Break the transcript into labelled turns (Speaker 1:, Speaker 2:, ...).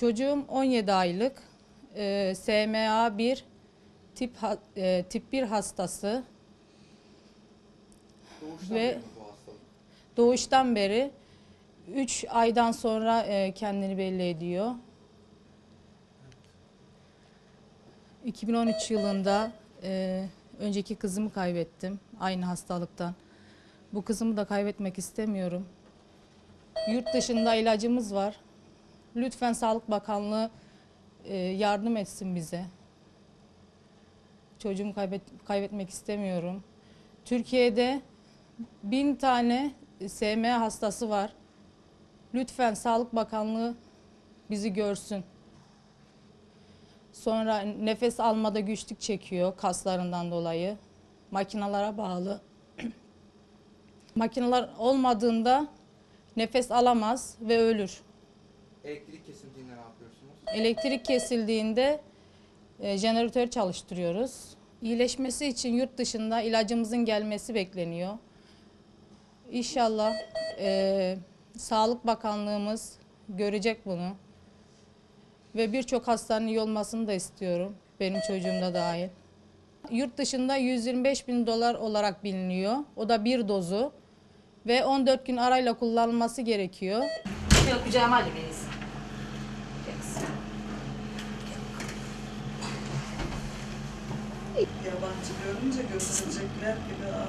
Speaker 1: Çocuğum 17 aylık. Ee, SMA 1 tip ha- e, tip 1 hastası.
Speaker 2: Doğuştan
Speaker 1: Ve-
Speaker 2: beri bu hastalık?
Speaker 1: Doğuştan beri 3 aydan sonra e, kendini belli ediyor. 2013 yılında e, önceki kızımı kaybettim aynı hastalıktan. Bu kızımı da kaybetmek istemiyorum. Yurt dışında ilacımız var. Lütfen Sağlık Bakanlığı e, yardım etsin bize. Çocuğumu kaybet, kaybetmek istemiyorum. Türkiye'de bin tane SMA hastası var. Lütfen Sağlık Bakanlığı bizi görsün. Sonra nefes almada güçlük çekiyor kaslarından dolayı. Makinalara bağlı. Makineler olmadığında nefes alamaz ve ölür.
Speaker 2: Elektrik kesintiğinde ne yapıyorsunuz?
Speaker 1: Elektrik kesildiğinde e, jeneratör çalıştırıyoruz. İyileşmesi için yurt dışında ilacımızın gelmesi bekleniyor. İnşallah e, Sağlık Bakanlığımız görecek bunu. Ve birçok hastanın iyi olmasını da istiyorum. Benim çocuğum da dahil. Yurt dışında 125 bin dolar olarak biliniyor. O da bir dozu. Ve 14 gün arayla kullanılması gerekiyor.
Speaker 3: Yok kucağıma hadi Melis.
Speaker 4: Yabancı görünce gösterecekler gibi